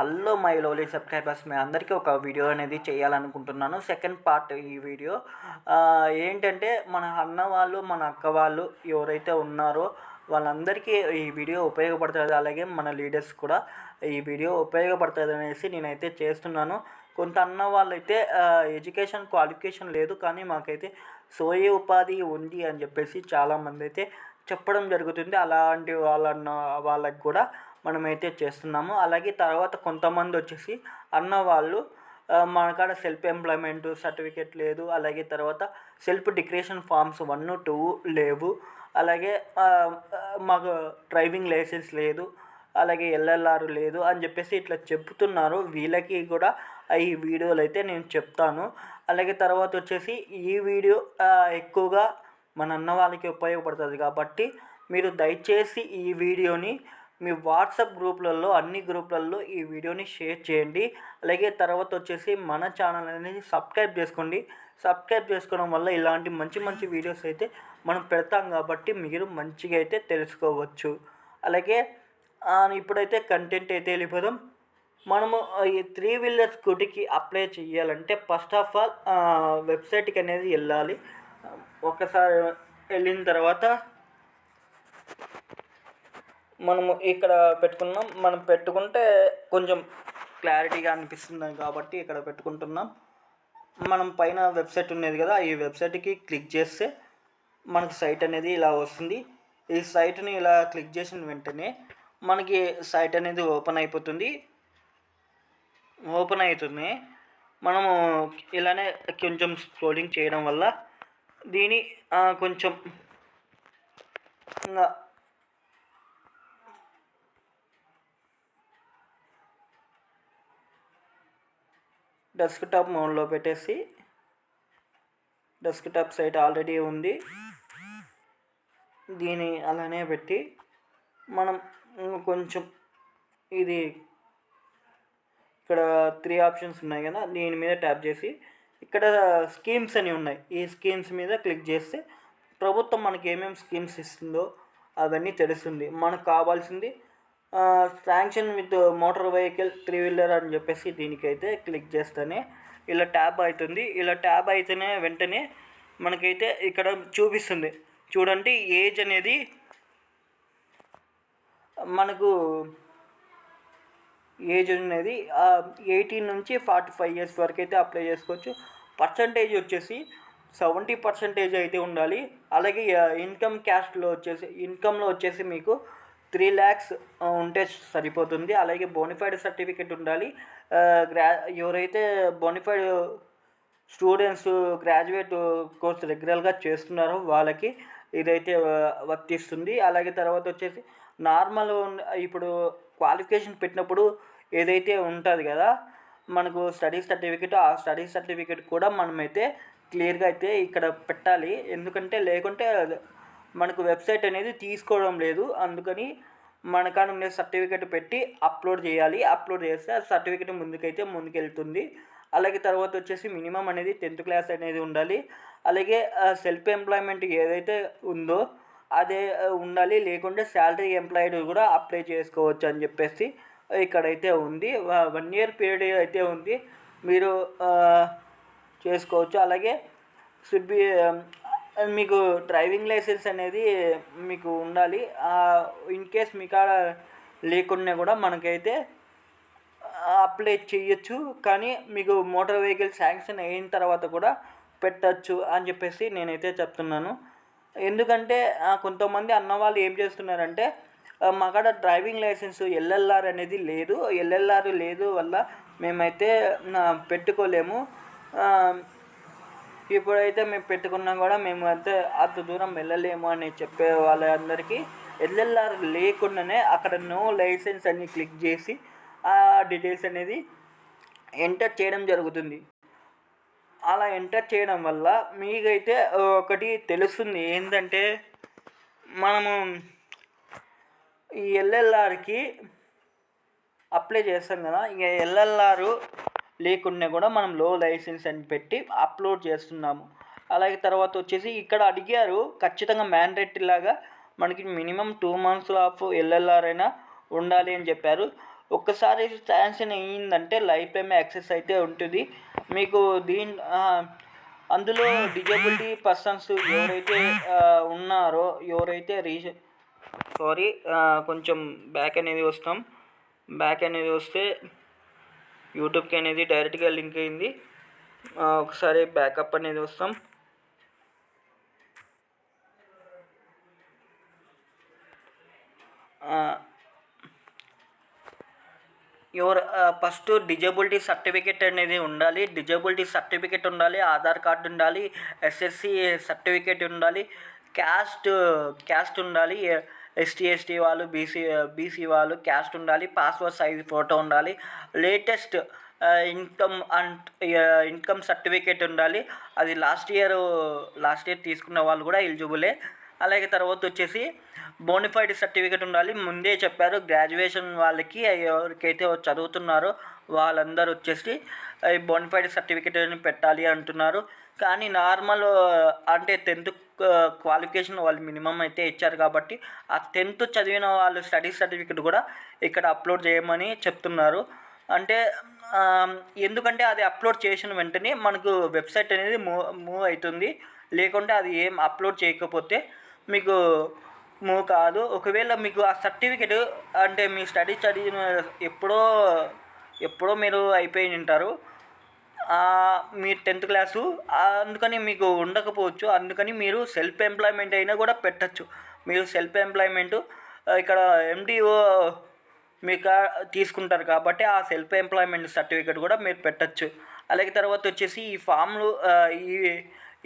Hello my lovely subscribers మీ అందరికీ ఒక వీడియో అనేది చేయాలనుకుంటున్నాను. సెకండ్ పార్ట్ ఈ వీడియో ఏంటంటే మన అన్న వాళ్ళు మన అక్క వాళ్ళు ఎవరైతే ఉన్నారో వాళ్ళందరికీ ఈ వీడియో ఉపయోగపడుతుంది. అలాగే మన లీడర్స్ కూడా ఈ వీడియో ఉపయోగపడుతుంది అనేసి నేనైతే చేస్తున్నాను. కొంత అన్న వాళ్ళైతే ఎడ్యుకేషన్ క్వాలిఫికేషన్ లేదు కానీ మాకైతే సోయే ఉపాధి ఉంది అని చెప్పేసి చాలామంది అయితే చెప్పడం జరుగుతుంది. అలాంటి వాళ్ళన్న వాళ్ళకి కూడా మనమైతే చేస్తున్నాము. అలాగే తర్వాత కొంతమంది వచ్చేసి అన్న వాళ్ళు మనకాడ సెల్ఫ్ ఎంప్లాయ్మెంట్ సర్టిఫికేట్ లేదు. అలాగే తర్వాత self declaration forms one two లేవు. అలాగే మాకు డ్రైవింగ్ లైసెన్స్ లేదు. అలాగే ఎల్ఎల్ఆర్ లేదు అని చెప్పేసి ఇట్లా చెప్తున్నారు. వీళ్ళకి కూడా ఈ వీడియోలు అయితే నేను చెప్తాను. అలాగే తర్వాత వచ్చేసి ఈ వీడియో ఎక్కువగా మన అన్న వాళ్ళకి ఉపయోగపడుతుంది కాబట్టి మీరు దయచేసి ఈ వీడియోని మీ వాట్సాప్ గ్రూపులలో అన్ని గ్రూపులలో ఈ వీడియోని షేర్ చేయండి. అలాగే తర్వాత వచ్చేసి మన ఛానల్ అనేది సబ్స్క్రైబ్ చేసుకోండి. సబ్స్క్రైబ్ చేసుకోవడం వల్ల ఇలాంటి మంచి మంచి వీడియోస్ అయితే మనం పెడతాం కాబట్టి మీరు మంచిగా అయితే తెలుసుకోవచ్చు. అలాగే ఇప్పుడైతే కంటెంట్ అయితే వెళ్ళిపోదాం. మనము ఈ త్రీ వీలర్ స్కూటీకి అప్లై చేయాలంటే ఫస్ట్ ఆఫ్ ఆల్ వెబ్సైట్కి అనేది వెళ్ళాలి. ఒకసారి వెళ్ళిన తర్వాత మనము ఇక్కడ పెట్టుకున్నాం. మనం పెట్టుకుంటే కొంచెం క్లారిటీగా అనిపిస్తుంది కాబట్టి ఇక్కడ పెట్టుకుంటున్నాం. మనం పైన వెబ్సైట్ ఉండేది కదా ఈ వెబ్సైట్కి క్లిక్ చేస్తే మనకు సైట్ అనేది ఇలా వస్తుంది. ఈ సైట్ని ఇలా క్లిక్ చేసిన వెంటనే మనకి సైట్ అనేది ఓపెన్ అయిపోతుంది. ఓపెన్ అవుతుంది మనము ఇలానే కొంచెం స్క్రోలింగ్ చేయడం వల్ల దీని కొంచెం ఇంకా డెస్క్టాప్ మోడ్లో పెట్టేసి డెస్క్టాప్ సైట్ ఆల్రెడీ ఉంది. దీని అలానే పెట్టి మనం కొంచెం ఇది ఇక్కడ త్రీ ఆప్షన్స్ ఉన్నాయి కదా దీని మీద ట్యాప్ చేసి ఇక్కడ స్కీమ్స్ అని ఉన్నాయి. ఈ స్కీమ్స్ మీద క్లిక్ చేస్తే ప్రభుత్వం మనకి ఏమేమి స్కీమ్స్ ఇస్తుందో అవన్నీ తెలుస్తుంది. మనకు కావాల్సింది sanction with motor vehicle three wheeler అని చెప్పేసి దీనికైతే క్లిక్ చేస్తేనే ఇలా ట్యాబ్ అవుతుంది. ఇలా ట్యాబ్ అయితేనే వెంటనే మనకైతే ఇక్కడ చూపిస్తుంది. చూడండి ఏజ్ అనేది మనకు ఏజ్ అనేది ఎయిటీన్ నుంచి ఫార్టీ ఫైవ్ ఇయర్స్ వరకు అయితే అప్లై చేసుకోవచ్చు. పర్సంటేజ్ వచ్చేసి సెవెంటీ పర్సెంటేజ్ అయితే ఉండాలి. అలాగే ఇన్కమ్ క్యాస్ట్లో వచ్చేసి ఇన్కమ్లో వచ్చేసి మీకు త్రీ ల్యాక్స్ ఉంటే సరిపోతుంది. అలాగే బోనిఫైడ్ సర్టిఫికేట్ ఉండాలి. గ్రా ఎవరైతే బోనిఫైడ్ స్టూడెంట్స్ గ్రాడ్యుయేట్ కోర్స్ రెగ్యులర్గా చేస్తున్నారో వాళ్ళకి ఇదైతే వర్తిస్తుంది. అలాగే తర్వాత వచ్చేసి నార్మల్ ఇప్పుడు క్వాలిఫికేషన్ పెట్టినప్పుడు ఏదైతే ఉంటుంది కదా మనకు స్టడీ సర్టిఫికేట్ ఆ స్టడీ సర్టిఫికేట్ కూడా మనమైతే క్లియర్గా అయితే ఇక్కడ పెట్టాలి. ఎందుకంటే లేకుంటే మనకు వెబ్సైట్ అనేది తీసుకోవడం లేదు. అందుకని మనకాడ ఉండే సర్టిఫికేట్ పెట్టి అప్లోడ్ చేయాలి. అప్లోడ్ చేస్తే ఆ సర్టిఫికేట్ ముందుకైతే ముందుకెళ్తుంది. అలాగే తర్వాత వచ్చేసి మినిమం అనేది టెన్త్ క్లాస్ అనేది ఉండాలి. అలాగే సెల్ఫ్ ఎంప్లాయ్మెంట్ ఏదైతే ఉందో అదే ఉండాలి. లేకుంటే శాలరీ ఎంప్లాయిడ్ కూడా అప్లై చేసుకోవచ్చు అని చెప్పేసి ఇక్కడైతే ఉంది. వన్ ఇయర్ పీరియడ్ అయితే ఉంది. మీరు చేసుకోవచ్చు. అలాగే షుడ్ బి మీకు డ్రైవింగ్ లైసెన్స్ అనేది మీకు ఉండాలి. ఇన్ కేస్ మీ కాడ లేకున్నా కూడా మనకైతే అప్లై చేయొచ్చు. కానీ మీకు మోటార్ వెహికల్ శాంక్షన్ అయిన తర్వాత కూడా పెట్టచ్చు అని చెప్పేసి నేనైతే చెప్తున్నాను. ఎందుకంటే కొంతమంది అన్నవాళ్ళు ఏం చేస్తున్నారంటే మా కాడ డ్రైవింగ్ లైసెన్స్ ఎల్ఎల్ఆర్ అనేది లేదు. ఎల్ఎల్ఆర్ లేదు వల్ల మేమైతే పెట్టుకోలేము. ఇప్పుడైతే మేము పెట్టుకున్నా కూడా మేము అయితే అంత దూరం వెళ్ళలేము అని చెప్పే వాళ్ళందరికీ ఎల్ఎల్ఆర్ లేకుండానే అక్కడ నో లైసెన్స్ అని క్లిక్ చేసి ఆ డీటెయిల్స్ అనేది ఎంటర్ చేయడం జరుగుతుంది. అలా ఎంటర్ చేయడం వల్ల మీకైతే ఒకటి తెలుస్తుంది ఏంటంటే మనము ఈ ఎల్ఎల్ఆర్కి అప్లై చేస్తాం కదా. ఇక ఎల్ఎల్ఆర్ లేకుండా కూడా మనం లో లైసెన్స్ అని పెట్టి అప్లోడ్ చేస్తున్నాము. అలాగే తర్వాత వచ్చేసి ఇక్కడ అడిగారు ఖచ్చితంగా మ్యాండేటరీ లాగా మనకి minimum two months of LLR అయినా ఉండాలి అని చెప్పారు. ఒక్కసారి శాంక్షన్ అయ్యిందంటే లైఫ్ టైమ్ యాక్సెస్ అయితే ఉంటుంది. మీకు దీని అందులో డిజబిలిటీ పర్సన్స్ ఎవరైతే ఉన్నారో ఎవరైతే రీసె సారీ కొంచెం బ్యాక్ అనేది వస్తాం. బ్యాక్ అనేది వస్తే యూట్యూబ్కి అనేది డైరెక్ట్గా లింక్ అయింది. ఒకసారి బ్యాకప్ అనేది వస్తాం. యువర్ ఫస్ట్ డిజబిలిటీ సర్టిఫికేట్ అనేది ఉండాలి. డిజబిలిటీ సర్టిఫికేట్ ఉండాలి ఆధార్ కార్డు ఉండాలి ఎస్ఎస్సి సర్టిఫికేట్ ఉండాలి క్యాస్ట్ క్యాస్ట్ ఉండాలి ఎస్టీ ఎస్టీ వాళ్ళు బీసీ బీసీ వాళ్ళు క్యాస్ట్ ఉండాలి పాస్పోర్ట్ సైజ్ ఫోటో ఉండాలి latest income and income certificate ఉండాలి. అది లాస్ట్ ఇయర్ లాస్ట్ ఇయర్ తీసుకున్న వాళ్ళు కూడా ఎలిజిబులే. అలాగే తర్వాత వచ్చేసి బోనిఫైడ్ సర్టిఫికేట్ ఉండాలి. ముందే చెప్పారు గ్రాడ్యుయేషన్ వాళ్ళకి ఎవరికైతే చదువుతున్నారో వాళ్ళందరూ వచ్చేసి బోనిఫైడ్ సర్టిఫికేట్ అని పెట్టాలి అంటున్నారు. కానీ నార్మల్ అంటే టెన్త్ క్వాలిఫికేషన్ వాళ్ళు మినిమం అయితే ఇచ్చారు కాబట్టి ఆ టెన్త్ చదివిన వాళ్ళు స్టడీ సర్టిఫికేట్ కూడా ఇక్కడ అప్లోడ్ చేయమని చెప్తున్నారు. అంటే ఎందుకంటే అది అప్లోడ్ చేసిన వెంటనే మనకు వెబ్సైట్ అనేది మూవ్ మూవ్ అవుతుంది. లేకుంటే అది ఏం అప్లోడ్ చేయకపోతే మీకు మూవ్ కాదు. ఒకవేళ మీకు ఆ సర్టిఫికెట్ అంటే మీ స్టడీ చదివిన ఎప్పుడో ఎప్పుడో మీరు అయిపోయి ఉంటారు. మీ టెన్త్ క్లాసు అందుకని మీకు ఉండకపోవచ్చు. అందుకని మీరు సెల్ఫ్ ఎంప్లాయ్మెంట్ అయినా కూడా పెట్టచ్చు. మీరు సెల్ఫ్ ఎంప్లాయ్మెంట్ ఇక్కడ ఎండిఓ మీకు తీసుకుంటారు కాబట్టి ఆ సెల్ఫ్ ఎంప్లాయ్మెంట్ సర్టిఫికేట్ కూడా మీరు పెట్టచ్చు. అలాగే తర్వాత వచ్చేసి ఈ ఫామ్లు ఈ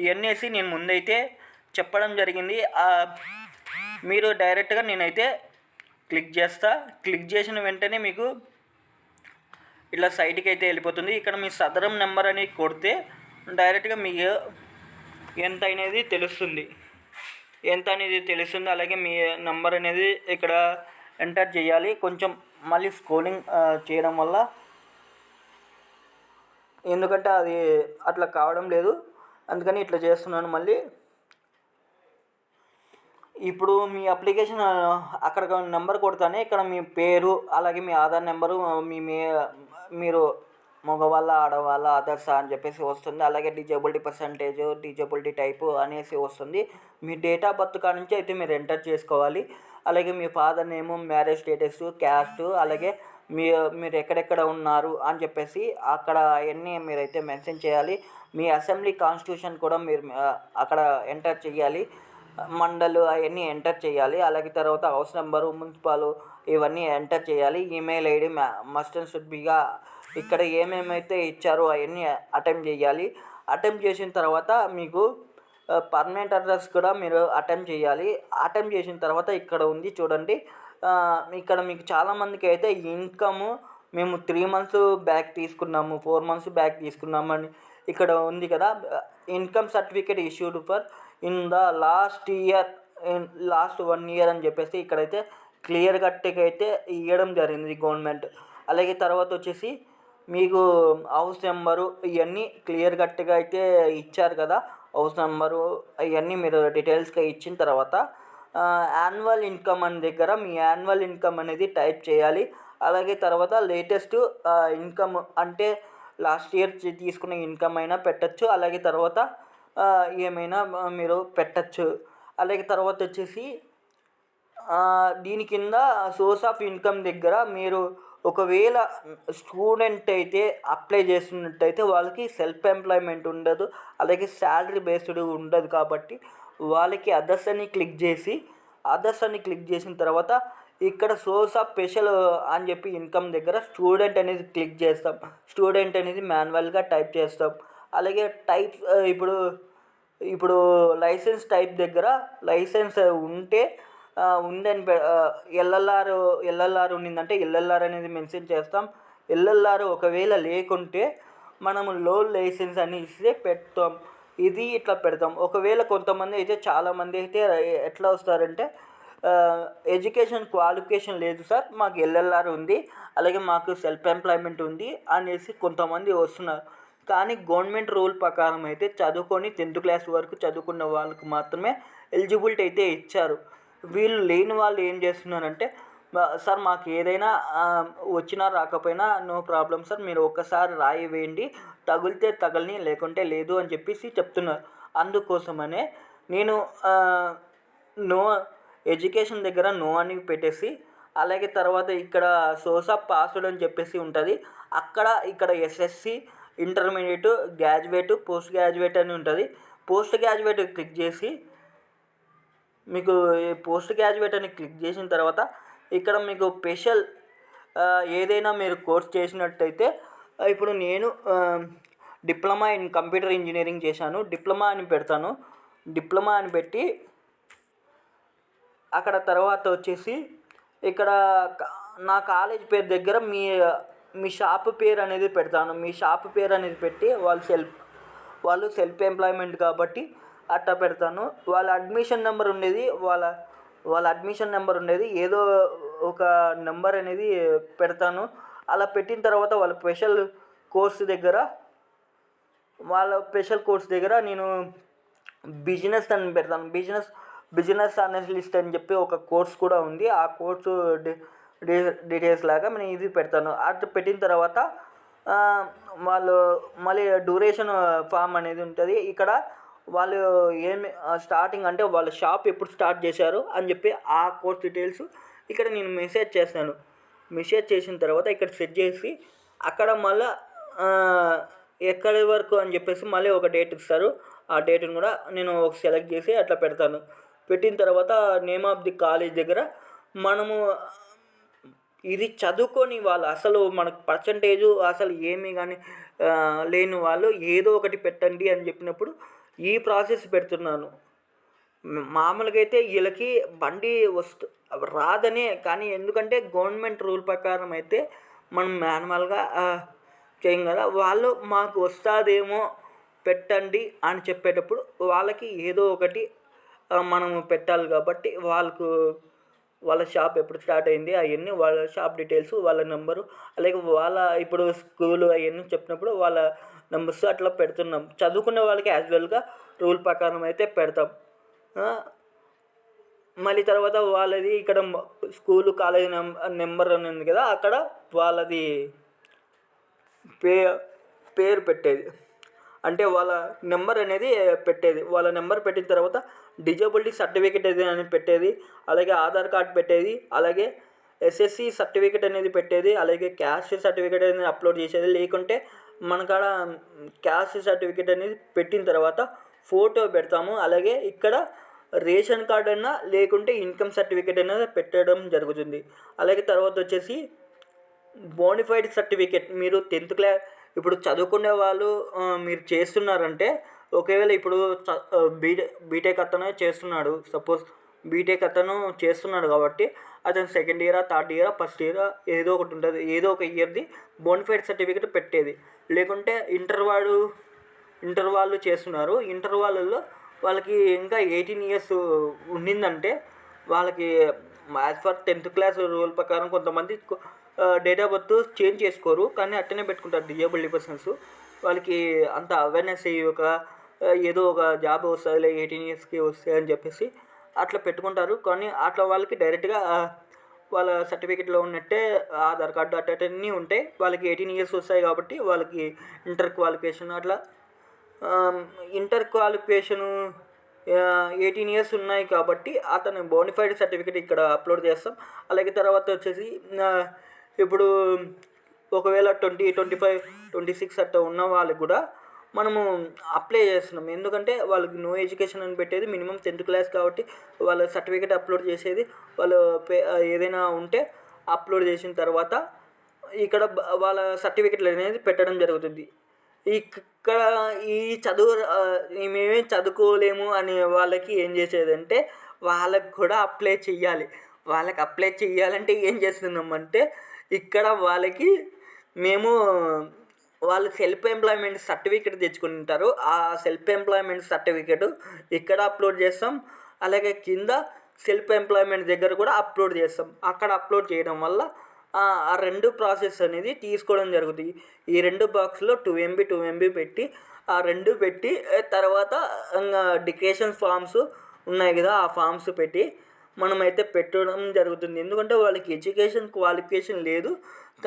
ఇవన్నీ నేను ముందైతే చెప్పడం జరిగింది. మీరు డైరెక్ట్గా నేనైతే క్లిక్ చేస్తా. క్లిక్ చేసిన వెంటనే మీకు ఇట్లా సైట్కి అయితే వెళ్ళిపోతుంది. ఇక్కడ మీ సదరం నెంబర్ అని కొడితే డైరెక్ట్గా మీకు ఎంత అనేది తెలుస్తుంది. ఎంత అనేది తెలుస్తుంది అలాగే మీ నెంబర్ అనేది ఇక్కడ ఎంటర్ చేయాలి. కొంచెం మళ్ళీ స్కోలింగ్ చేయడం వల్ల ఎందుకంటే అది అట్లా కావడం లేదు. అందుకని ఇట్లా చేస్తున్నాను మళ్ళీ. ఇప్పుడు మీ అప్లికేషన్ అక్కడ నెంబర్ కొడతానే ఇక్కడ మీ పేరు అలాగే మీ ఆధార్ నెంబరు మీ మే మీరు మగవాళ్ళ ఆడవాళ్ళ అదర్స్ అని చెప్పేసి వస్తుంది. అలాగే డిజేబిలిటీ పర్సంటేజ్ డిజేబిలిటీ టైపు అనేసి వస్తుంది. మీ డేట్ ఆఫ్ బర్త్ కాడ నుంచి అయితే మీరు ఎంటర్ చేసుకోవాలి. అలాగే మీ father name marriage status caste అలాగే మీ మీరు ఎక్కడెక్కడ ఉన్నారు అని చెప్పేసి అక్కడ అవన్నీ మీరైతే మెన్షన్ చేయాలి. మీ అసెంబ్లీ కాన్స్టిట్యూషన్ కూడా మీరు అక్కడ ఎంటర్ చేయాలి. మండలు అవన్నీ ఎంటర్ చేయాలి. అలాగే తర్వాత హౌస్ నెంబరు మున్సిపాలు ఇవన్నీ ఎంటర్ చేయాలి. Email ID must and should బిగా ఇక్కడ ఏమేమైతే ఇచ్చారో అవన్నీ అటెంప్ట్ చేయాలి. అటెంప్ట్ చేసిన తర్వాత మీకు పర్మనెంట్ అడ్రస్ కూడా మీరు అటెంప్ట్ చేయాలి. అటెంప్ట్ చేసిన తర్వాత ఇక్కడ ఉంది చూడండి. ఇక్కడ మీకు చాలామందికి అయితే ఇన్కమ్ మేము త్రీ మంత్స్ బ్యాక్ తీసుకున్నాము ఫోర్ మంత్స్ బ్యాక్ తీసుకున్నామని ఇక్కడ ఉంది కదా. Income certificate issued for in the last year last one year అని చెప్పేసి ఇక్కడైతే క్లియర్ కట్గా అయితే ఇవ్వడం జరిగింది గవర్నమెంట్. అలాగే తర్వాత వచ్చేసి మీకు హౌస్ నెంబరు ఇవన్నీ క్లియర్ కట్గా అయితే ఇచ్చారు కదా హౌస్ నెంబరు ఇవన్నీ మీరు డీటెయిల్స్గా ఇచ్చిన తర్వాత యాన్యువల్ ఇన్కమ్ అనే దగ్గర మీ యాన్యువల్ ఇన్కమ్ అనేది టైప్ చేయాలి. అలాగే తర్వాత లేటెస్ట్ ఇన్కమ్ అంటే లాస్ట్ ఇయర్ తీసుకున్న ఇన్కమ్ అయినా పెట్టచ్చు. అలాగే తర్వాత ఏమైనా మీరు పెట్టచ్చు. అలాగే తర్వాత వచ్చేసి దీని కింద సోర్స్ ఆఫ్ ఇన్కమ్ దగ్గర మీరు ఒకవేళ స్టూడెంట్ అయితే అప్లై చేస్తున్నట్టయితే వాళ్ళకి సెల్ఫ్ ఎంప్లాయ్మెంట్ ఉండదు అలాగే శాలరీ బేస్డ్ ఉండదు కాబట్టి వాళ్ళకి అదర్స్ అని క్లిక్ చేసి అదర్స్ అని క్లిక్ చేసిన తర్వాత ఇక్కడ సోర్స్ ఆఫ్ స్పెషల్ అని చెప్పి ఇన్కమ్ దగ్గర స్టూడెంట్ అనేది క్లిక్ చేస్తాం. స్టూడెంట్ అనేది మాన్యువల్గా టైప్ చేస్తాం. అలాగే టైప్ ఇప్పుడు ఇప్పుడు లైసెన్స్ టైప్ దగ్గర లైసెన్స్ ఉంటే ఉందని ఎల్ఎల్ఆర్ ఎల్ఎల్ఆర్ ఉండిందంటే ఎల్ఎల్ఆర్ అనేది మెన్షన్ చేస్తాం. ఎల్ఎల్ఆర్ ఒకవేళ లేకుంటే మనము లో లైసెన్స్ అని ఇస్తే పెడతాం. ఇది ఇట్లా పెడతాం. ఒకవేళ కొంతమంది అయితే చాలామంది అయితే ఎట్లా వస్తారంటే ఎడ్యుకేషన్ క్వాలిఫికేషన్ లేదు సార్ మాకు ఎల్ఎల్ఆర్ ఉంది అలాగే మాకు సెల్ఫ్ ఎంప్లాయ్మెంట్ ఉంది అనేసి కొంతమంది వస్తున్నారు. కానీ గవర్నమెంట్ రూల్ ప్రకారం అయితే చదువుకొని టెన్త్ క్లాస్ వరకు చదువుకున్న వాళ్ళకు మాత్రమే ఎలిజిబిలిటీ అయితే ఇచ్చారు. వీళ్ళు లేని వాళ్ళు ఏం చేస్తున్నారంటే సార్ మాకు ఏదైనా వచ్చినా రాకపోయినా నో ప్రాబ్లం సార్ మీరు ఒక్కసారి రాయి వేయండి తగిలితే తగలని లేకుంటే లేదు అని చెప్పేసి చెప్తున్నారు. అందుకోసమనే నేను నో ఎడ్యుకేషన్ దగ్గర నో అని పెట్టేసి అలాగే తర్వాత ఇక్కడ సోసా పాస్వర్డ్ అని చెప్పేసి ఉంటుంది అక్కడ ఇక్కడ SSC intermediate graduate post graduate అని ఉంటుంది. పోస్ట్ గ్రాడ్యుయేట్ క్లిక్ చేసి మీకు ఈ పోస్ట్ గ్రాడ్యుయేట్ అని క్లిక్ చేసిన తర్వాత ఇక్కడ మీకు స్పెషల్ ఏదైనా మీరు కోర్స్ చేసినట్టయితే ఇప్పుడు నేను డిప్లొమా ఇన్ కంప్యూటర్ ఇంజనీరింగ్ చేశాను. డిప్లొమా అని పెడతాను. డిప్లొమా అని పెట్టి అక్కడ తర్వాత వచ్చేసి ఇక్కడ నా కాలేజ్ పేరు దగ్గర మీ మీ షాప్ పేరు అనేది పెడతాను. మీ షాప్ పేరు అనేది పెట్టి వాళ్ళు సెల్ఫ్ వాళ్ళు సెల్ఫ్ ఎంప్లాయ్మెంట్ కాబట్టి అట్టా పెడతాను. వాళ్ళ అడ్మిషన్ నెంబర్ ఉండేది వాళ్ళ వాళ్ళ అడ్మిషన్ నెంబర్ ఉండేది. ఏదో ఒక నెంబర్ అనేది పెడతాను. అలా పెట్టిన తర్వాత వాళ్ళ స్పెషల్ కోర్స్ దగ్గర వాళ్ళ స్పెషల్ కోర్స్ దగ్గర నేను బిజినెస్ అని పెడతాను. బిజినెస్ బిజినెస్ అనలిస్ట్ అని చెప్పి ఒక కోర్స్ కూడా ఉంది. ఆ కోర్సు డీటెయిల్స్ లాగా నేను ఇది పెడతాను. అట్లా పెట్టిన తర్వాత వాళ్ళు మళ్ళీ డ్యూరేషన్ ఫామ్ అనేది ఉంటుంది. ఇక్కడ వాళ్ళు ఏమి స్టార్టింగ్ అంటే వాళ్ళ షాప్ ఎప్పుడు స్టార్ట్ చేశారు అని చెప్పి ఆ కోర్స్ డీటెయిల్స్ ఇక్కడ నేను మెసేజ్ చేస్తాను మెసేజ్ చేసిన తర్వాత ఇక్కడ సెట్ చేసి అక్కడ మళ్ళీ ఎక్కడి వరకు అని చెప్పేసి మళ్ళీ ఒక డేట్ ఇస్తారు. ఆ డేట్ని కూడా నేను ఒక సెలెక్ట్ చేసి అట్లా పెడతాను. పెట్టిన తర్వాత నేమ్ ఆఫ్ ది కాలేజ్ దగ్గర మనము ఇది చదువుకొని వాళ్ళు అసలు మనకు పర్సంటేజు అసలు ఏమీ కానీ లేని వాళ్ళు ఏదో ఒకటి పెట్టండి అని చెప్పినప్పుడు ఈ ప్రాసెస్ పెడుతున్నాను. మామూలుగా అయితే వీళ్ళకి బండి వస్తు రాదనే కానీ ఎందుకంటే గవర్నమెంట్ రూల్ ప్రకారం అయితే మనం మాన్యువల్గా చేయం కదా. వాళ్ళు మాకు వస్తుందేమో పెట్టండి అని చెప్పేటప్పుడు వాళ్ళకి ఏదో ఒకటి మనము పెట్టాలి కాబట్టి వాళ్ళకు వాళ్ళ షాప్ ఎప్పుడు స్టార్ట్ అయింది అవన్నీ వాళ్ళ షాప్ డీటెయిల్స్ వాళ్ళ నెంబరు అలాగే వాళ్ళ ఇప్పుడు స్కూల్ అవన్నీ చెప్పినప్పుడు వాళ్ళ నెంబర్స్ అట్లా పెడుతున్నాం. చదువుకునే వాళ్ళకి యాజువల్గా రూల్ ప్రకారం అయితే పెడతాం. మళ్ళీ తర్వాత వాళ్ళది ఇక్కడ school school college number number అని ఉంది కదా అక్కడ వాళ్ళది పే పేరు పెట్టేది. అంటే వాళ్ళ నెంబర్ అనేది పెట్టేది. వాళ్ళ నెంబర్ పెట్టిన తర్వాత డిజబిలిటీ సర్టిఫికేట్ అది అని పెట్టేది అలాగే ఆధార్ కార్డ్ పెట్టేది అలాగే ఎస్ఎస్సి సర్టిఫికేట్ అనేది పెట్టేది అలాగే క్యాస్ట్ సర్టిఫికేట్ అనేది అప్లోడ్ చేసేది. లేకుంటే మనకాడ క్యాస్ట్ సర్టిఫికేట్ అనేది పెట్టిన తర్వాత ఫోటో పెడతాము. అలాగే ఇక్కడ రేషన్ కార్డ్ అయినా లేకుంటే ఇన్కమ్ సర్టిఫికేట్ అయినా పెట్టడం జరుగుతుంది. అలాగే తర్వాత వచ్చేసి బోనిఫైడ్ సర్టిఫికేట్. మీరు టెన్త్ క్లాస్ ఇప్పుడు చదువుకునే వాళ్ళు మీరు చేస్తున్నారంటే ఒకవేళ ఇప్పుడు బీటెక్ బీటె బీటెక్ అతను చేస్తున్నాడు. సపోజ్ బీటెక్ అతను చేస్తున్నాడు కాబట్టి అతను సెకండ్ ఇయరా థర్డ్ ఇయరా ఫస్ట్ ఇయరా ఏదో ఒకటి ఉంటుంది. ఏదో ఒక ఇయర్ది బోనిఫైడ్ సర్టిఫికేట్ పెట్టేది. లేకుంటే ఇంటర్ వాడు ఇంటర్ వాళ్ళు చేస్తున్నారు. ఇంటర్ వాళ్ళల్లో వాళ్ళకి ఇంకా ఎయిటీన్ ఇయర్స్ ఉండిందంటే వాళ్ళకి as per tenth class rule ప్రకారం కొంతమంది డేట్ ఆఫ్ బర్త్ చేంజ్ చేసుకోరు. కానీ అట్టనే పెట్టుకుంటారు డిజేబుల్డ్ పర్సన్స్ వాళ్ళకి అంత అవేర్నెస్ అయ్యి ఒక ఏదో ఒక జాబ్ వస్తుంది ఎయిటీన్ ఇయర్స్కి వస్తాయి అని చెప్పేసి అట్లా పెట్టుకుంటారు. కానీ అట్లా వాళ్ళకి డైరెక్ట్గా వాళ్ళ సర్టిఫికేట్లో ఉన్నట్టే ఆధార్ కార్డు అట్ట అన్నీ ఉంటాయి. వాళ్ళకి ఎయిటీన్ ఇయర్స్ వస్తాయి కాబట్టి వాళ్ళకి ఇంటర్ క్వాలిఫికేషన్ అట్లా. ఇంటర్ క్వాలిఫికేషను ఎయిటీన్ ఇయర్స్ ఉన్నాయి కాబట్టి అతను బోనిఫైడ్ సర్టిఫికేట్ ఇక్కడ అప్లోడ్ చేస్తాం. అలాగే తర్వాత వచ్చేసి ఇప్పుడు ఒకవేళ twenty twenty five twenty six అట్లా ఉన్న వాళ్ళకి కూడా మనము అప్లై చేస్తున్నాం ఎందుకంటే వాళ్ళకి నో ఎడ్యుకేషన్ అని పెట్టేది మినిమం టెన్త్ క్లాస్ కాబట్టి వాళ్ళ సర్టిఫికేట్ అప్లోడ్ చేసేది వాళ్ళు పే ఏదైనా ఉంటే అప్లోడ్ చేసిన తర్వాత ఇక్కడ వాళ్ళ సర్టిఫికెట్లు అనేది పెట్టడం జరుగుతుంది. ఇక్కడ ఈ చదువు మేమేం చదువుకోలేము అనే వాళ్ళకి ఏం చేసేదంటే వాళ్ళకి కూడా అప్లై చెయ్యాలి. వాళ్ళకి అప్లై చెయ్యాలంటే ఏం చేస్తున్నామంటే ఇక్కడ వాళ్ళకి మేము వాళ్ళు సెల్ఫ్ ఎంప్లాయ్మెంట్ సర్టిఫికేట్ తెచ్చుకుని ఉంటారు ఆ సెల్ఫ్ ఎంప్లాయ్మెంట్ సర్టిఫికేట్ ఇక్కడ అప్లోడ్ చేస్తాం. అలాగే కింద సెల్ఫ్ ఎంప్లాయ్మెంట్ దగ్గర కూడా అప్లోడ్ చేస్తాం. అక్కడ అప్లోడ్ చేయడం వల్ల ఆ రెండు ప్రాసెస్ అనేది తీసుకోవడం జరుగుతుంది. ఈ రెండు బాక్స్లో టూ ఎంబీ టూ ఎంబీ పెట్టి ఆ రెండు పెట్టి తర్వాత ఇంకా డిక్రేషన్ ఫామ్స్ ఉన్నాయి కదా ఆ ఫామ్స్ పెట్టి మనమైతే పెట్టడం జరుగుతుంది. ఎందుకంటే వాళ్ళకి ఎడ్యుకేషన్ క్వాలిఫికేషన్ లేదు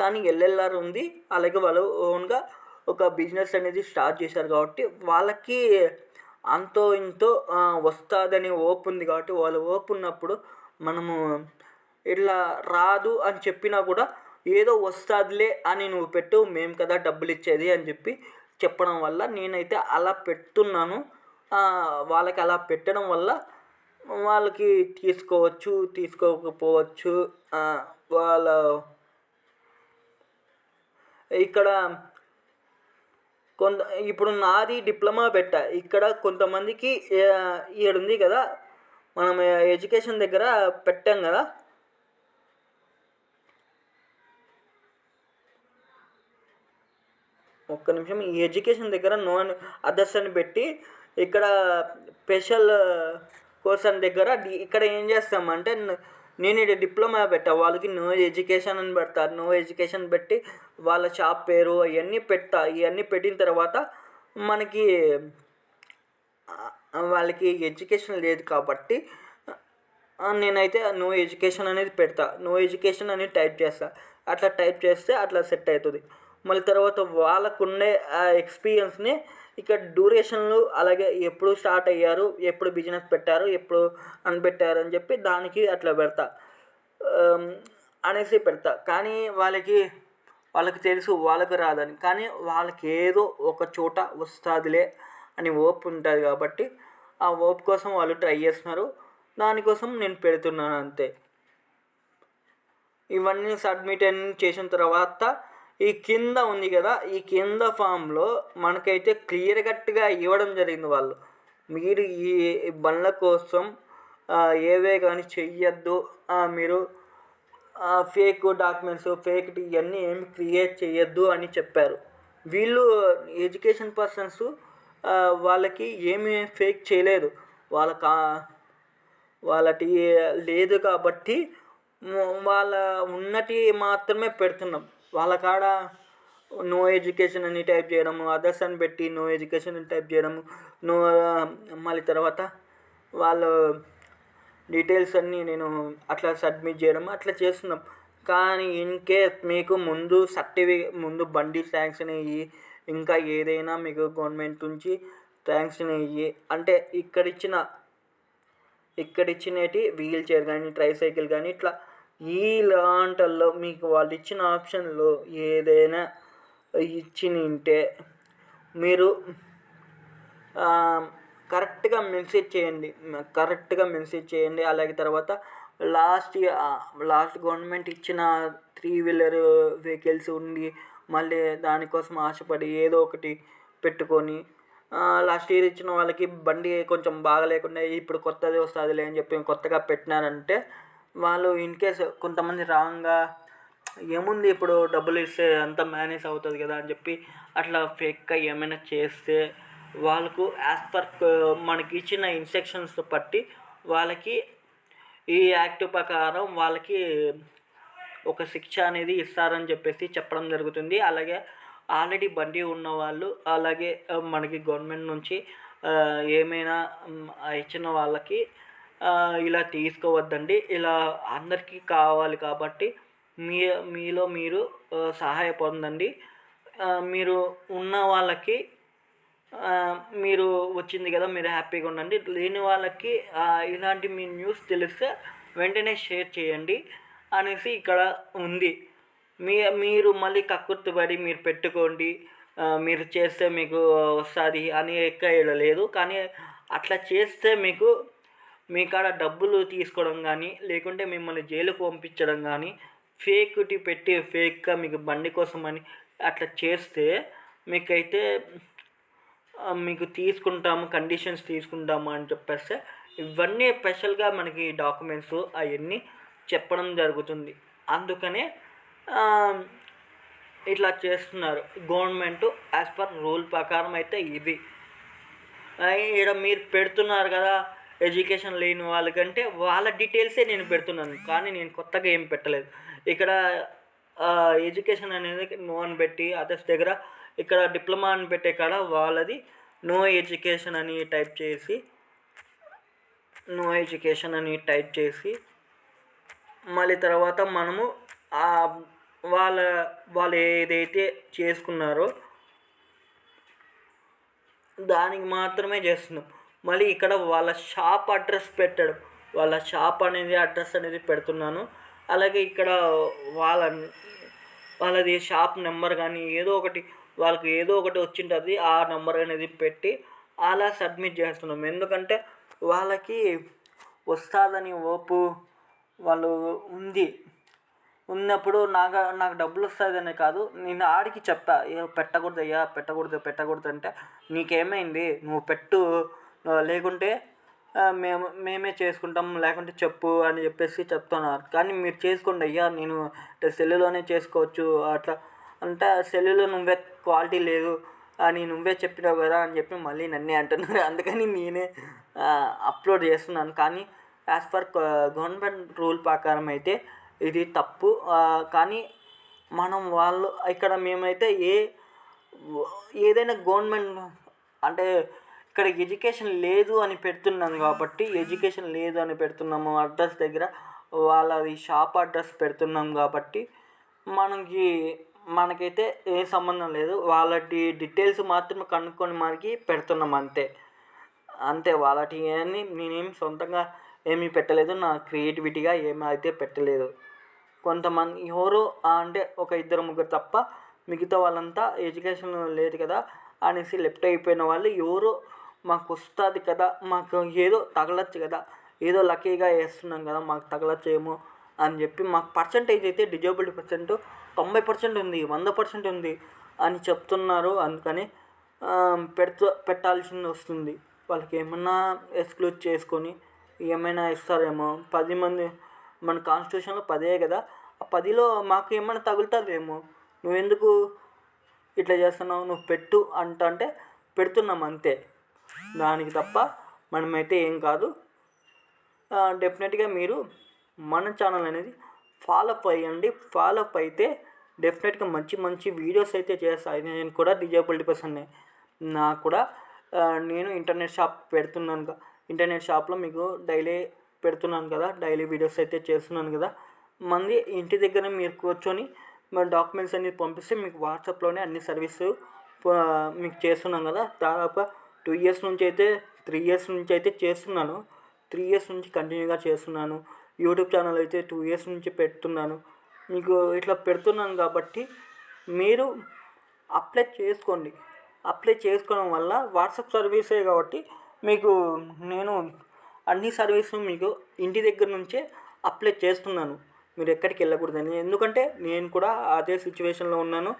కానీ ఎల్ఎల్ఆర్ ఉంది. అలాగే వాళ్ళు ఓన్గా ఒక బిజినెస్ అనేది స్టార్ట్ చేశారు కాబట్టి వాళ్ళకి అంతో ఇంతో వస్తుందని ఓప్ ఉంది కాబట్టి వాళ్ళు ఓప్ ఉన్నప్పుడు మనము ఇట్లా రాదు అని చెప్పినా కూడా ఏదో వస్తుందిలే అని నువ్వు పెట్టు మేము కదా డబ్బులు ఇచ్చేది అని చెప్పి చెప్పడం వల్ల నేనైతే అలా పెడుతున్నాను. వాళ్ళకి అలా పెట్టడం వల్ల వాళ్ళకి తీసుకోవచ్చు తీసుకోకపోవచ్చు. వాళ్ళ ఇక్కడ కొంత ఇప్పుడు నాది డిప్లొమా పెట్టా. ఇక్కడ కొంతమందికి ఇక్కడ ఉంది కదా మనం ఎడ్యుకేషన్ దగ్గర పెట్టాం కదా. ఒక్క నిమిషం ఈ ఎడ్యుకేషన్ దగ్గర నో అదర్స్ అని పెట్టి ఇక్కడ స్పెషల్ కోర్స్ దగ్గర ఇక్కడ ఏం చేస్తామంటే నేను ఇక్కడ డిప్లొమా పెట్టా. వాళ్ళకి నో ఎడ్యుకేషన్ అని పెడతారు. నో ఎడ్యుకేషన్ పెట్టి వాళ్ళ షాప్ పేరు అవన్నీ పెడతా. ఇవన్నీ పెట్టిన తర్వాత మనకి వాళ్ళకి ఎడ్యుకేషన్ లేదు కాబట్టి నేనైతే నో ఎడ్యుకేషన్ అనేది పెడతా. నో ఎడ్యుకేషన్ అనేది టైప్ చేస్తా. అట్లా టైప్ చేస్తే అట్లా సెట్ అవుతుంది. మళ్ళీ తర్వాత వాళ్ళకు ఉండే ఆ ఎక్స్పీరియన్స్ని ఇక్కడ డ్యూరేషన్లు అలాగే ఎప్పుడు స్టార్ట్ అయ్యారు ఎప్పుడు బిజినెస్ పెట్టారు ఎప్పుడు అనిపెట్టారు అని చెప్పి దానికి అట్లా పెడతా. అనేసి పెడతా. కానీ వాళ్ళకి వాళ్ళకి తెలుసు వాళ్ళకి రాదని. కానీ వాళ్ళకి ఏదో ఒక చోట వస్తుందిలే అని ఓప్ ఉంటుంది కాబట్టి ఆ ఓప్ కోసం వాళ్ళు ట్రై చేస్తున్నారు. దానికోసం నేను పెడుతున్నాను అంతే. ఇవన్నీ సబ్మిట్ చేసిన తర్వాత ఈ కింద ఉంది కదా ఈ కింద ఫామ్లో మనకైతే క్లియర్ కట్గా ఇవ్వడం జరిగింది వాళ్ళు. మీరు ఈ బండ్ల కోసం ఏవే కానీ చెయ్యొద్దు మీరు ఫేక్ డాక్యుమెంట్స్ ఫేక్ ఇవన్నీ ఏమి క్రియేట్ చేయొద్దు అని చెప్పారు. వీళ్ళు ఎడ్యుకేషన్ పర్సన్స్ వాళ్ళకి ఏమి ఫేక్ చేయలేదు. వాళ్ళ కా వాళ్ళటి లేదు కాబట్టి వాళ్ళ ఉన్నటి మాత్రమే పెడుతున్నాం. వాళ్ళ కాడ నో ఎడ్యుకేషన్ అని టైప్ చేయడము అదర్స్ అని పెట్టి నో ఎడ్యుకేషన్ అని టైప్ చేయడము నో uh, మళ్ళీ తర్వాత వాళ్ళు డీటెయిల్స్ అన్నీ నేను అట్లా సబ్మిట్ చేయడం అట్లా చేస్తున్నాం. కానీ ఇన్ కేస్ మీకు ముందు సర్టిఫికేట్ ముందు బండి శాంక్షన్ అయ్యి ఇంకా ఏదైనా మీకు గవర్నమెంట్ నుంచి శాంక్షన్ అయ్యి అంటే ఇక్కడ ఇచ్చిన ఇక్కడ ఇచ్చినటి వీల్ చైర్ కానీ ట్రైసైకిల్ కానీ ఇట్లా ఈ లాంటల్లో మీకు వాళ్ళు ఇచ్చిన ఆప్షన్లో ఏదైనా ఇచ్చినింటే మీరు కరెక్ట్గా మెసేజ్ చేయండి. కరెక్ట్గా మెసేజ్ చేయండి. అలాగే తర్వాత లాస్ట్ లాస్ట్ గవర్నమెంట్ ఇచ్చిన త్రీ వీలర్ వెహికల్స్ ఉండి మళ్ళీ దానికోసం ఆశపడి ఏదో ఒకటి పెట్టుకొని లాస్ట్ ఇయర్ ఇచ్చిన వాళ్ళకి బండి కొంచెం బాగలేకుండా ఇప్పుడు కొత్తది వస్తుందిలే అని చెప్పి కొత్తగా పెట్టినారంటే వాళ్ళు ఇన్ కేస్ కొంతమంది రాంగ్గా ఏముంది ఇప్పుడు డబ్బులు ఇస్తే అంతా మేనేజ్ అవుతుంది కదా అని చెప్పి అట్లా ఫేక్గా ఏమైనా చేస్తే వాళ్ళకు యాజ్ పర్ మనకి ఇచ్చిన ఇన్స్ట్రక్షన్స్ బట్టి వాళ్ళకి ఈ యాక్ట్ ప్రకారం వాళ్ళకి ఒక శిక్ష అనేది ఇస్తారని చెప్పేసి చెప్పడం జరుగుతుంది. అలాగే ఆల్రెడీ బండి ఉన్న వాళ్ళు అలాగే మనకి గవర్నమెంట్ నుంచి ఏమైనా ఇచ్చిన వాళ్ళకి ఇలా తీసుకోవద్దండి. ఇలా అందరికీ కావాలి కాబట్టి మీ మీలో మీరు సహాయ పొందండి మీరు ఉన్న వాళ్ళకి మీరు వచ్చింది కదా మీరు హ్యాపీగా ఉండండి. లేని వాళ్ళకి ఇలాంటి మీ న్యూస్ తెలిస్తే వెంటనే షేర్ చేయండి అనేసి ఇక్కడ ఉంది. మీ మీరు మళ్ళీ కక్కుర్తిపడి మీరు పెట్టుకోండి. మీరు చేస్తే మీకు వస్తుంది అని ఎక్క లేదు. కానీ అట్లా చేస్తే మీకు మీ కాడ డబ్బులు తీసుకోవడం కానీ లేకుంటే మిమ్మల్ని జైలుకు పంపించడం కానీ ఫేక్టి పెట్టి ఫేక్గా మీకు బండి కోసం అని అట్లా చేస్తే మీకైతే మీకు తీసుకుంటాము కండిషన్స్ తీసుకుంటాము అని చెప్పేస్తే ఇవన్నీ స్పెషల్గా మనకి డాక్యుమెంట్స్ అవన్నీ చెప్పడం జరుగుతుంది. అందుకనే ఇట్లా చేస్తున్నారు. గవర్నమెంట్ యాజ్ పర్ రూల్ ప్రకారం అయితే ఇది. ఇక్కడ మీరు పెడుతున్నారు కదా ఎడ్యుకేషన్ లేని వాళ్ళకంటే వాళ్ళ డీటెయిల్సే నేను పెడుతున్నాను. కానీ నేను కొత్తగా ఏం పెట్టలేదు. ఇక్కడ ఎడ్యుకేషన్ అనేది నో అని పెట్టి అదర్స్ దగ్గర ఇక్కడ డిప్లొమా అని పెట్టే కాడ వాళ్ళది నో ఎడ్యుకేషన్ అని టైప్ చేసి నో ఎడ్యుకేషన్ అని టైప్ చేసి మళ్ళీ తర్వాత మనము వాళ్ళ వాళ్ళు ఏదైతే చేసుకున్నారో దానికి మాత్రమే చేస్తున్నాం. మళ్ళీ ఇక్కడ వాళ్ళ షాప్ అడ్రస్ పెట్టడం. వాళ్ళ షాప్ అనేది అడ్రస్ అనేది పెడుతున్నాను. అలాగే ఇక్కడ వాళ్ళ వాళ్ళది షాప్ నెంబర్ కానీ ఏదో ఒకటి వాళ్ళకి ఏదో ఒకటి వచ్చింటుంది ఆ నెంబర్ అనేది పెట్టి అలా సబ్మిట్ చేస్తున్నాం. ఎందుకంటే వాళ్ళకి వస్తుందని ఓపు వాళ్ళు ఉంది. ఉన్నప్పుడు నాకు నాకు డబ్బులు వస్తుందనే కాదు నేను ఆడికి చెప్పా పెట్టకూడదు అయ్యా పెట్టకూడదు పెట్టకూడదు అంటే నీకేమైంది? నువ్వు పెట్టు లేకుంటే మేము మేమే చేసుకుంటాం లేకుంటే చెప్పు అని చెప్పేసి చెప్తున్నారు. కానీ మీరు చేసుకోండి అయ్యా నేను సెల్లులోనే చేసుకోవచ్చు అట్లా. అంటే సెల్లులో నువ్వే క్వాలిటీ లేదు అని నువ్వే చెప్పినావు కదా అని చెప్పి మళ్ళీ నన్నే అంటున్నారు. అందుకని నేనే అప్లోడ్ చేస్తున్నాను. కానీ యాజ్ ఫర్ గవర్నమెంట్ రూల్ ప్రకారం అయితే ఇది తప్పు. కానీ మనం వాళ్ళు ఇక్కడ మేమైతే ఏ ఏదైనా గవర్నమెంట్ అంటే ఇక్కడ ఎడ్యుకేషన్ లేదు అని పెడుతున్నాం కాబట్టి ఎడ్యుకేషన్ లేదు అని పెడుతున్నాము. అడ్రస్ దగ్గర వాళ్ళది షాప్ అడ్రస్ పెడుతున్నాం కాబట్టి మనకి మనకైతే ఏ సంబంధం లేదు. వాళ్ళటి డీటెయిల్స్ మాత్రమే కనుక్కొని మనకి పెడుతున్నాం అంతే. అంతే వాళ్ళటి అని నేనేం సొంతంగా ఏమీ పెట్టలేదు. నా క్రియేటివిటీగా ఏమీ అయితే పెట్టలేదు. కొంతమంది ఎవరో అంటే ఒక ఇద్దరు ముగ్గురు తప్ప మిగతా వాళ్ళంతా ఎడ్యుకేషన్ లేదు కదా అనేసి లెఫ్ట్ అయిపోయిన వాళ్ళు ఎవరో మాకు వస్తుంది కదా మాకు ఏదో తగలచ్చు కదా ఏదో లక్కీగా వేస్తున్నాం కదా మాకు తగలచ్చేమో అని చెప్పి మాకు పర్సంటేజ్ అయితే డిజేబుల్డ్ పర్సెంట్ తొంభై పర్సెంట్ ఉంది వంద పర్సెంట్ ఉంది అని చెప్తున్నారు. అందుకని పెడుతూ పెట్టాల్సింది వస్తుంది. వాళ్ళకి ఏమన్నా ఎక్స్క్లూజ్ చేసుకొని ఏమైనా ఇస్తారేమో. పది మంది మన కాన్స్టిట్యూషన్లో పదే కదా ఆ పదిలో మాకు ఏమైనా తగులుతుందేమో. నువ్వెందుకు ఇట్లా చేస్తున్నావు? నువ్వు పెట్టు అంట అంటే పెడుతున్నాం అంతే. దానికి తప్ప మనమైతే ఏం కాదు. డెఫినెట్గా మీరు మన ఛానల్ అనేది ఫాలో అప్ అయ్యండి. ఫాలో అప్ అయితే డెఫినెట్గా మంచి మంచి వీడియోస్ అయితే చేస్తాను నేను కూడా డిజేబుల్డ్ పర్సన్నే. నాకు కూడా నేను ఇంటర్నెట్ షాప్ పెడుతున్నాను ఇంటర్నెట్ షాప్లో మీకు డైలీ పెడుతున్నాను కదా డైలీ వీడియోస్ అయితే చేస్తున్నాను కదా. మంది ఇంటి దగ్గర మీరు కూర్చొని మరి డాక్యుమెంట్స్ అన్ని పంపిస్తే మీకు వాట్సాప్లోనే అన్ని సర్వీసు మీకు చేస్తున్నాం కదా. దాదాపు టూ ఇయర్స్ నుంచి అయితే త్రీ ఇయర్స్ నుంచి అయితే చేస్తున్నాను. త్రీ ఇయర్స్ నుంచి కంటిన్యూగా చేస్తున్నాను. యూట్యూబ్ ఛానల్ అయితే టూ ఇయర్స్ నుంచి పెడుతున్నాను. మీకు ఇట్లా పెడుతున్నాను కాబట్టి మీరు అప్లై చేసుకోండి. అప్లై చేసుకోవడం వల్ల వాట్సాప్ సర్వీసే కాబట్టి మీకు నేను అన్ని సర్వీస్ మీకు ఇంటి దగ్గర నుంచే అప్లై చేస్తున్నాను. మీరు ఎక్కడికి వెళ్ళకూడదని. ఎందుకంటే నేను కూడా అదే సిచ్యువేషన్లో ఉన్నాను.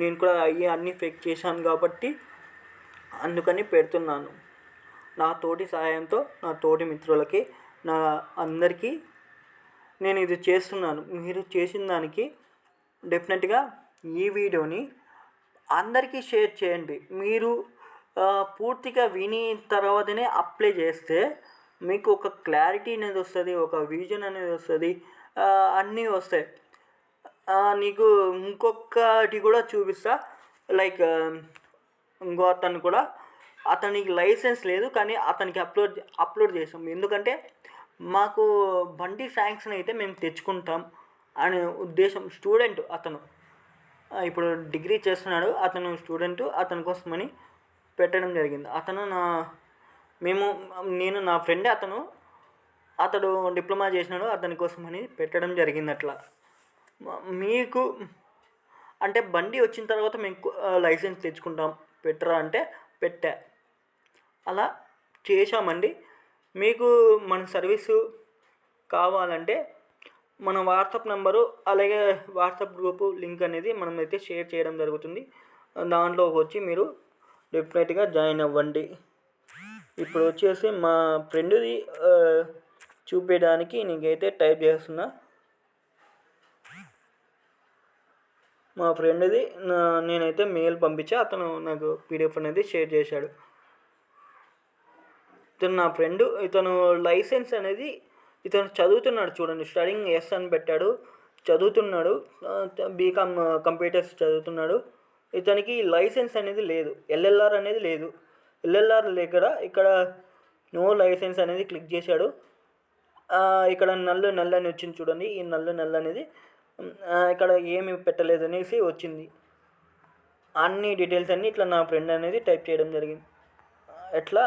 నేను కూడా అయ్యి అన్నీ ఫేక్ చేశాను కాబట్టి అందుకని పెడుతున్నాను. నా తోటి సహాయంతో నా తోటి మిత్రులకి నా అందరికీ నేను ఇది చేస్తున్నాను. మీరు చేసిన దానికి డెఫినెట్గా ఈ వీడియోని అందరికీ షేర్ చేయండి. మీరు పూర్తిగా విని తర్వాతనే అప్లై చేస్తే మీకు ఒక క్లారిటీ అనేది వస్తుంది ఒక విజన్ అనేది వస్తుంది అన్నీ వస్తాయి. నీకు ఇంకొకటి కూడా చూపిస్తా. లైక్ ఇంకో అతను కూడా అతనికి లైసెన్స్ లేదు కానీ అతనికి అప్లోడ్ అప్లోడ్ చేసాం. ఎందుకంటే మాకు బండి శాంక్షన్ అయితే మేము తెచ్చుకుంటాం అనే ఉద్దేశం స్టూడెంట్ అతను. ఇప్పుడు డిగ్రీ చేస్తున్నాడు అతను స్టూడెంట్ అతని కోసమని పెట్టడం జరిగింది. అతను నా మేము నేను నా ఫ్రెండ్ అతను అతడు డిప్లొమా చేసినాడు అతని కోసమని పెట్టడం జరిగింది అట్లా. మీకు అంటే బండి వచ్చిన తర్వాత మేము లైసెన్స్ తెచ్చుకుంటాం. పెట్టరా అంటే పెట్టా. అలా చేశామండి. మీకు మన సర్వీసు కావాలంటే మన వాట్సాప్ నెంబరు అలాగే వాట్సాప్ గ్రూపు లింక్ అనేది మనం అయితే షేర్ చేయడం జరుగుతుంది. దాంట్లో వచ్చి మీరు డెఫినెట్గా జాయిన్ అవ్వండి. ఇప్పుడు వచ్చేసి మా ఫ్రెండ్ది చూపించడానికి నీకైతే టైప్ చేస్తున్నా. మా ఫ్రెండ్ది నేనైతే మెయిల్ పంపించా అతను నాకు పీడిఎఫ్ అనేది షేర్ చేశాడు. ఇతను నా ఫ్రెండ్ ఇతను లైసెన్స్ అనేది ఇతను చదువుతున్నాడు చూడండి స్టడింగ్ ఎస్ అని పెట్టాడు చదువుతున్నాడు బీకామ్ కంప్యూటర్స్ చదువుతున్నాడు. ఇతనికి లైసెన్స్ అనేది లేదు ఎల్ఎల్ఆర్ అనేది లేదు. ఎల్ఎల్ఆర్ దగ్గర ఇక్కడ నో లైసెన్స్ అనేది క్లిక్ చేశాడు. ఇక్కడ నల్లు నల్లు అని వచ్చింది చూడండి ఈ నల్లు నల్ల అనేది ఇక్కడ ఏమి పెట్టలేదు అనేసి వచ్చింది. అన్ని డీటెయిల్స్ అన్నీ ఇట్లా నా ఫ్రెండ్ అనేది టైప్ చేయడం జరిగింది. ఎట్లా?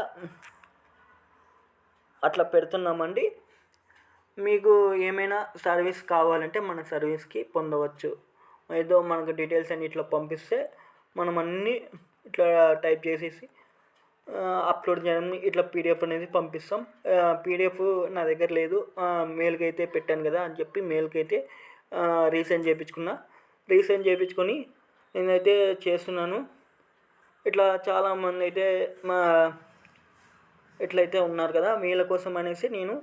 అట్లా పెడుతున్నామండి. మీకు ఏమైనా సర్వీస్ కావాలంటే మన సర్వీస్కి పొందవచ్చు. ఏదో మనకు డీటెయిల్స్ అన్ని ఇట్లా పంపిస్తే మనం అన్నీ ఇట్లా టైప్ చేసేసి అప్లోడ్ చేయడం ఇట్లా పీడిఎఫ్ అనేది పంపిస్తాం. పీడిఎఫ్ నా దగ్గర లేదు. మెయిల్కి అయితే పెట్టాను కదా అని చెప్పి మెయిల్కి అయితే రీసెండ్ చేయించుకున్న రీసెండ్ చేయించుకొని నేనైతే చేస్తున్నాను. ఇట్లా చాలామంది అయితే మా ఇట్లయితే ఉన్నారు కదా వీళ్ళ కోసం అనేసి నేను